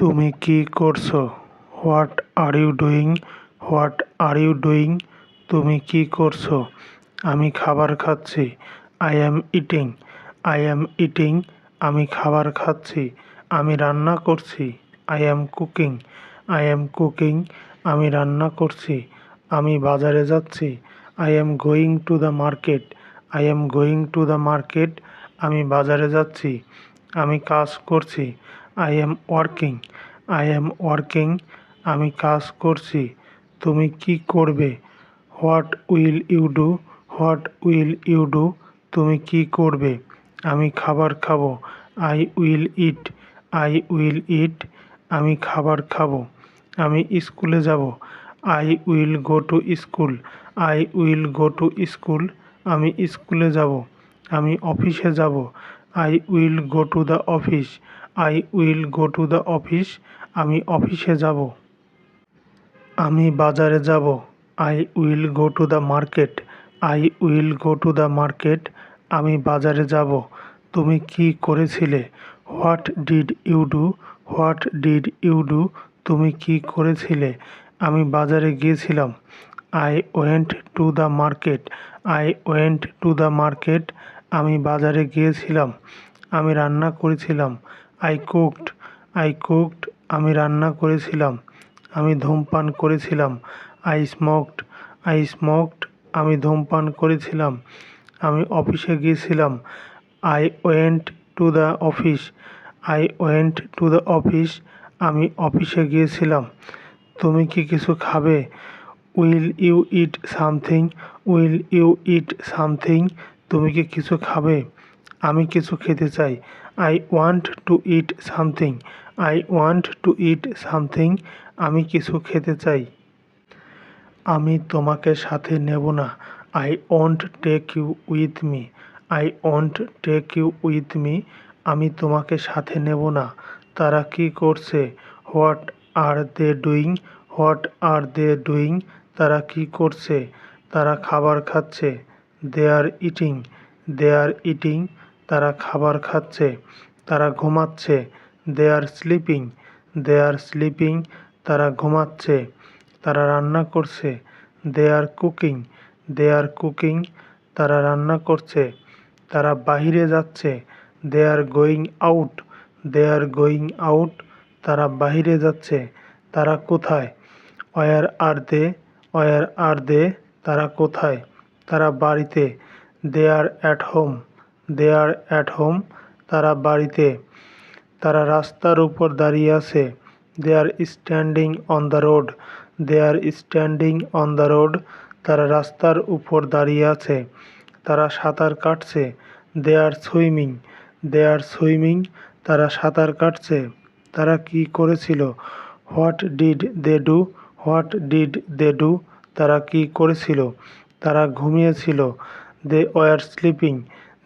তুমি কি করছ? What are you doing what are you doing তুমি কি করছ? আমি খাবার খাচ্ছি। I am eating I am eating আমি খাবার খাচ্ছি। আমি রান্না করছি। I am cooking I am cooking আমি রান্না করছি। আমি বাজারে যাচ্ছি। I am going to the market I am going to the market আমি বাজারে যাচ্ছি। আমি কাজ করছি। I am working I am working আমি কাজ করছি। তুমি কি করবে? What will you do what will you do তুমি কি করবে? আমি খাবার খাব। I will eat I will eat আমি খাবার খাব। আমি স্কুলে যাব। I will go to school I will go to school আমি স্কুলে যাব। আমি অফিসে যাব। I will go to the office I will go to the office. আমি অফিসে যাব। আমি বাজারে যাব। I will go to the market. I will go to the market. আমি বাজারে যাব। তুমি কি করেছিলে? What did you do? What did you do? তুমি কি করেছিলে? আমি বাজারে গিয়েছিলাম। I went to the market. I went to the market. আমি বাজারে গিয়েছিলাম। আমি রান্না করেছিলাম। আই কুকড আই কুকড আমি রান্না করেছিলাম, আমি ধূমপান করেছিলাম আই স্মোকড আই স্মোকড আমি ধূমপান করেছিলাম, আমি অফিসে গিয়েছিলাম I went to the office I went to the office আমি অফিসে গিয়েছিলাম, তুমি কি কিছু খাবে? Will you eat something will you eat something তুমি কি কিছু খাবে? আমি কিছু খেতে চাই। I want to eat something I want to eat something আমি কিছু খেতে চাই। আমি তোমাকে সাথে নেব না। I won't take you with me I won't take you with me আমি তোমাকে সাথে নেব না। তারা কি করছে? What are they doing what are they doing তারা কি করছে? তারা খাবার খাচ্ছে। দে are eating they are eating তারা খাবার খাচ্ছে, তারা ঘুমাচ্ছে দে are sleeping they are sleeping তারা ঘুমাচ্ছে, তারা রান্না করছে দে আর কুকিং দে আর কুকিং তারা রান্না করছে, তারা বাহিরে যাচ্ছে they are going out they are going out তারা বাহিরে যাচ্ছে, তারা কোথায় ওয়ার আর দে ওয়ার আর দে তারা কোথায়, তারা বাড়িতে they are at home they are at home তারা বাড়িতে। তারা রাস্তার উপর দাঁড়িয়ে আছে। They are standing on the road they are standing on the road তারা রাস্তার উপর দাঁড়িয়ে আছে। তারা সাঁতার কাটছে। দে আর সুইমিং দে আর সুইমিং তারা সাঁতার কাটছে। তারা কি করেছিল? What did they do what did they do তারা কি করেছিল? তারা ঘুমিয়েছিল। They were sleeping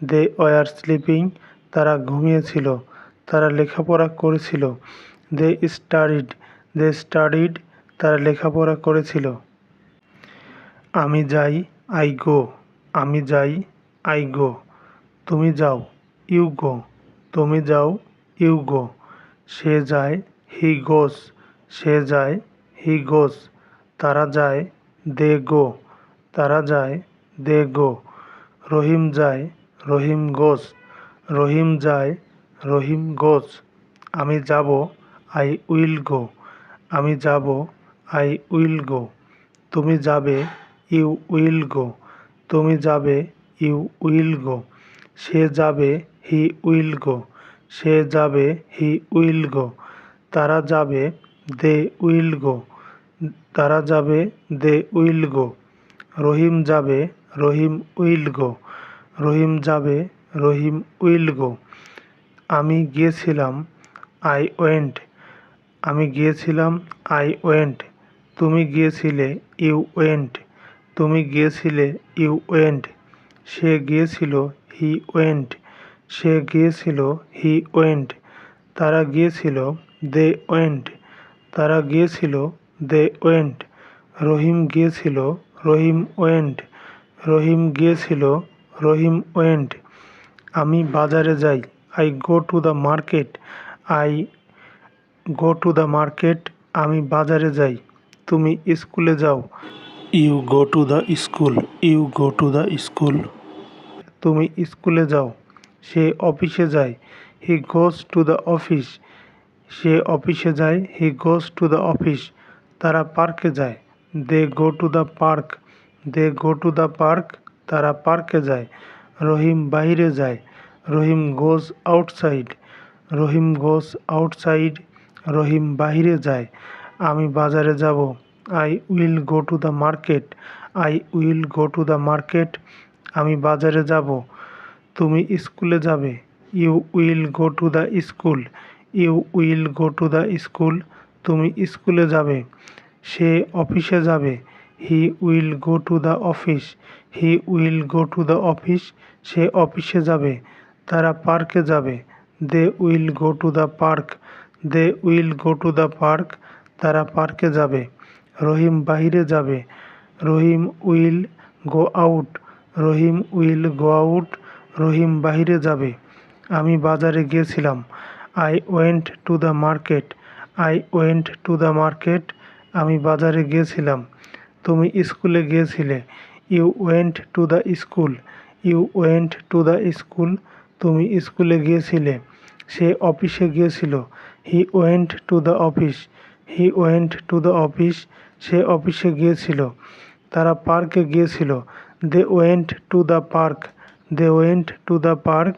they were sleeping. তারা ঘুমিয়েছিল, তারা লেখাপড়া করেছিল। দে স্টাডিড দে স্টাডিড, তারা লেখাপড়া করেছিল। আমি যাই, আই গো। আমি যাই, আই গো। তুমি যাও, ইউ গো। তুমি যাও, ইউ গো। সে যায়, হি গোস। সে যায়, হি গোস। তারা যায়, দে গো। তারা যায়, দে গো। রহিম যায় রহিম গোস রহিম যায়, রহিম গোস আমি যাব, আই উইল গো, আমি যাব, আই উইল গো, তুমি যাবে, ইউ উইল গো, তুমি যাবে, ইউ উইল গো, সে যাবে, হি উইল গো, সে যাবে, হি উইল গো, তারা যাবে, দে উইল গো, তারা যাবে, দে উইল গো, রহিম যাবে, রহিম উইল গো রহিম যাবে, রহিম উইল গো। আমি গিয়েছিলাম, আই ওয়েন্ট। আমি গিয়েছিলাম, আই ওয়েন্ট। তুমি গিয়েছিলে, ইউ ওয়েন্ট। তুমি গিয়েছিলে, ইউ ওয়েন্ট। সে গিয়েছিল, হি ওয়েন্ট। সে গিয়েছিল, হি ওয়েন্ট। তারা গিয়েছিল, দে ওয়েন্ট। তারা গিয়েছিল, দে ওয়েন্ট। রহিম গিয়েছিল, রহিম ওয়েন্ট। রহিম গিয়েছিল রহিম ওয়েন্ট আমি বাজারে যাই। I go to the market I go to the market আমি বাজারে যাই। তুমি স্কুলে যাও। You go to the school you go to the school তুমি স্কুলে যাও। সে অফিসে যায়। He goes to the office সে অফিসে যায়। He goes to the office তারা পার্কে যায়। They go to the park they go to the park তারা পার্কে যায়। রহিম বাইরে যায়। রহিম গোজ আউটসাইড। রহিম গোজ আউটসাইড। রহিম বাইরে যায়। আমি বাজারে যাব। I will go to the market. I will go to the market. আমি বাজারে যাব। তুমি স্কুলে যাবে। You will go to the school. You will go to the school. তুমি স্কুলে যাবে। সে অফিসে যাবে। He will go to the office he will go to the office সে অফিসে যাবে। তারা পার্কে যাবে। They will go to the park they will go to the park তারা পার্কে যাবে। রহিম বাইরে যাবে। Rahim will go out Rahim will go out Rahim বাইরে যাবে। আমি বাজারে গিয়েছিলাম। I went to the market I went to the market আমি বাজারে গিয়েছিলাম। তুমি স্কুলে গিয়েছিলে। You went to the school you went to the school তুমি স্কুলে গিয়েছিলে। সে অফিসে গিয়েছিল। He went to the office he went to the office সে অফিসে গিয়েছিল। তারা পার্কে গিয়েছিল। They went to the park they went to the park